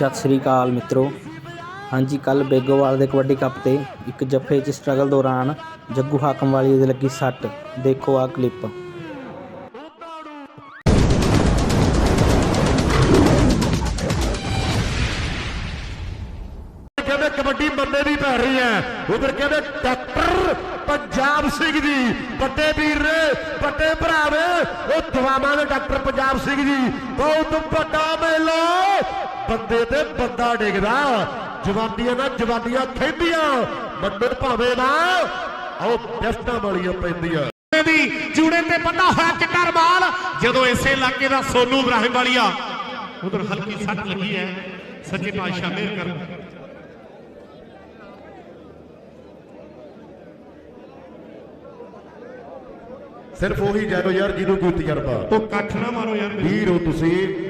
ਸਤਿ ਸ੍ਰੀ ਅਕਾਲ ਮਿੱਤਰੋ। ਹਾਂਜੀ ਕੱਲ ਬੇਗੋਵਾਲ ਦੇ ਕਬੱਡੀ ਕੱਪ ਤੇ ਇੱਕ ਜੱਫੇ 'ਚ ਸਟਰਗਲ ਦੌਰਾਨ ਜੱਗੂ ਹਾਕਮ ਵਾਲੀ ਦੇ ਲੱਗੀ ਸੱਟ। ਦੇਖੋ ਆ ਕਲਿੱਪ ਕਹਿੰਦੇ ਕਬੱਡੀ ਬੰਦੇ ਦੀ ਪੈ ਰਹੀ ਹੈ। ਉਧਰ ਕਹਿੰਦੇ ਡਾਕਟਰ ਪੰਜਾਬ ਸਿੰਘ ਜੀ, ਵੱਡੇ ਵੀਰ ਨੇ, ਵੱਡੇ ਭਰਾ ਨੇ, ਉਹ ਦਵਾਵਾਂ ਦੇ ਡਾਕਟਰ ਪੰਜਾਬ ਸਿੰਘ ਜੀ। ਬਹੁਤ ਵੱਡਾ ਮੇਲਾ। ਬੰਦੇ ਤੇ ਬੰਦਾ ਡਿੱਗਦਾ। ਜਵਾਨੀਆਂ ਨਾਲ ਜਵਾਨੀਆਂ ਖੇਡੀਆਂ। ਮੰਨੇ ਭਾਵੇਂ ਨਾ ਉਹ ਟੈਸਟਾਂ ਵਾਲੀਆਂ ਪੈਂਦੀਆਂ। ਦੀ ਜੂੜੇ ਤੇ ਬੰਦਾ ਹੋਇਆ ਚਿੱਟਾ ਰਮਾਲ। ਜਦੋਂ ਇਸੇ ਇਲਾਕੇ ਦਾ ਸੋਨੂ ਇਬਰਾਹਿਮ ਵਾਲੀਆ ਉਧਰ ਹਲਕੀ ਸੱਟ ਲੱਗੀ ਹੈ। ਸੱਚੇ ਪਾਤਸ਼ਾਹ ਮਿਹਰ ਕਰ। ਸਿਰਫ ਉਹੀ ਜੈਨੋ ਯਾਰ ਜਿਹਨੂੰ ਕੋਈ ਤਜਰਬਾ ਉਹ ਕੱਠ ਨਾ ਮਾਰੋ ਯਾਰ। ਵੀਰ ਹੋ ਤੁਸੀਂ।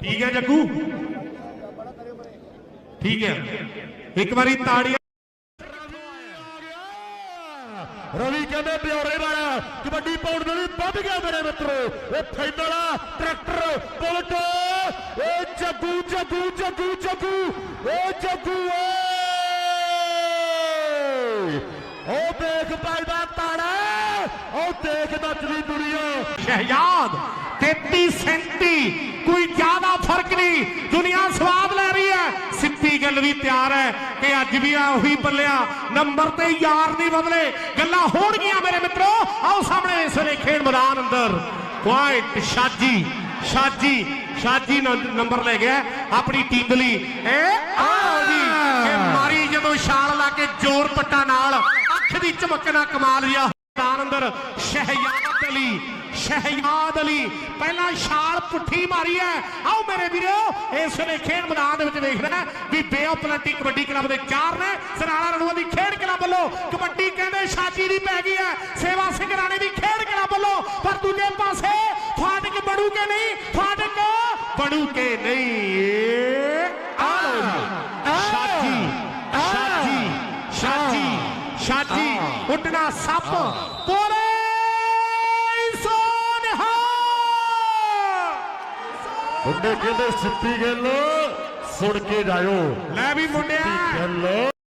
ਠੀਕ ਹੈ ਜੱਗੂ? ਠੀਕ ਹੈ। ਇੱਕ ਵਾਰੀ ਤਾੜੀਆਂ ਰਵੀ ਕਹਿੰਦੇ ਬਿਓਰੇ ਵਾਲਾ, ਕਬੱਡੀ ਪਾਉਣ ਦੇ ਲਈ ਵੱਧ ਗਿਆ ਮੇਰੇ ਮਿੱਤਰੋ। ਇਹ ਫਾਈਨਲ ਆ ਟਰੈਕਟਰ, ਬੁਲਟ। ਏ ਜੱਗੂ ਜੱਗੂ ਜੱਗੂ ਜੱਗੂ। ਏ ਜੱਗੂ ਏ ਉਹ ਦੇਖ ਭਾਈ ਦਾ ਤਾੜਾ। ਉਹ ਦੇਖ ਨੱਚਦੀ ਦੁਨੀਆ। ਸ਼ਹਿਜਾਦ 33 37 ਕੋਈ ਜ਼ਿਆਦਾ ਫ਼ਰਕ ਨਹੀਂ। ਦੁਨੀਆ ਸਵਾਦ ਲੈ ਰਹੀ ਹੈ। ਸਿੱਧੀ ਗੱਲ ਵੀ ਤਿਆਰ ਹੈ ਕਿ ਅੱਜ ਵੀ ਆ ਉਹੀ ਬੱਲਿਆ ਨੰਬਰ ਤੇ ਯਾਰ ਨਹੀਂ ਬਦਲੇ। ਗੱਲਾਂ ਹੋਣਗੀਆਂ ਮੇਰੇ ਮਿੱਤਰੋ। ਆਓ ਸਾਹਮਣੇ ਇਸ ਵੇਲੇ ਖੇਡ ਮੈਦਾਨ ਅੰਦਰ। ਪੁਆਇੰਟ ਸ਼ਾਜੀ ਸ਼ਾਜੀ ਸ਼ਾਜੀ ਨੰਬਰ ਲੈ ਗਿਆ। ਆਪਣੀ ਟੀਮ ਲਈ। ਇਹ ਆਓ ਜੀ ਮਾਰੀ ਜਦੋਂ ਛਾਲ ਲਾ ਕੇ ਜ਼ੋਰ ਪੱਟਾ ਨਾਲ। ਅੱਖ ਦੀ ਚਮਕ ਨਾਲ ਕਮਾਲ ਜਿਹਾ। ਸ਼ਹਿਜਾਦ ਅਲੀ ਸ਼ਹਿਜਾਦ ਅਲੀ। ਪਹਿਲਾਂ ਛਾਲ ਪੁੱਠੀ ਮਾਰੀ ਹੈ ਆਓ ਮੇਰੇ ਵੀਰੋ ਇਸ ਵੇਲੇ ਖੇਡ ਮੈਦਾਨ ਦੇ ਵਿੱਚ ਵੇਖਣਾ ਵੀ bay of plenty kabaddi club ਦੇ ਚਾਰ ਨੇ। ਸਰਾਣਾ ਰਣੂਆ ਦੀ ਖੇਡ ਕਲੱਬ ਵੱਲੋਂ ਕਬੱਡੀ ਕਹਿੰਦੇ ਸ਼ਾਜੀ ਦੀ ਪੈ ਗਈ ਹੈ ਸੇਵਾ ਸਿੰਘ ਰਾਣੇ ਦੀ ਖੇਡ ਕਲੱਬ ਵੱਲੋਂ। ਪਰ ਦੂਜੇ ਪਾਸੇ ਫਾਟਕ ਬੜੂ ਕੇ ਨਹੀਂ ਫਾਟਕ ਬੜੂ ਕੇ ਨਹੀਂ। ਇਹ ਆ ਲਓ ਜੀ। ਸ਼ਾਜੀ ਸ਼ਾਜੀ ਸ਼ਾਜੀ ਸ਼ਾਜੀ। ਉੱਡਣਾ ਸੱਪ। ਪੋਰੇ ਮੁੰਡੇ ਕਹਿੰਦੇ ਸਿੱਪੀ ਗੱਲ ਸੁਣ ਕੇ ਜਾਇਓ। ਲੈ ਵੀ ਮੁੰਡਿਆ। ਗੱਲ।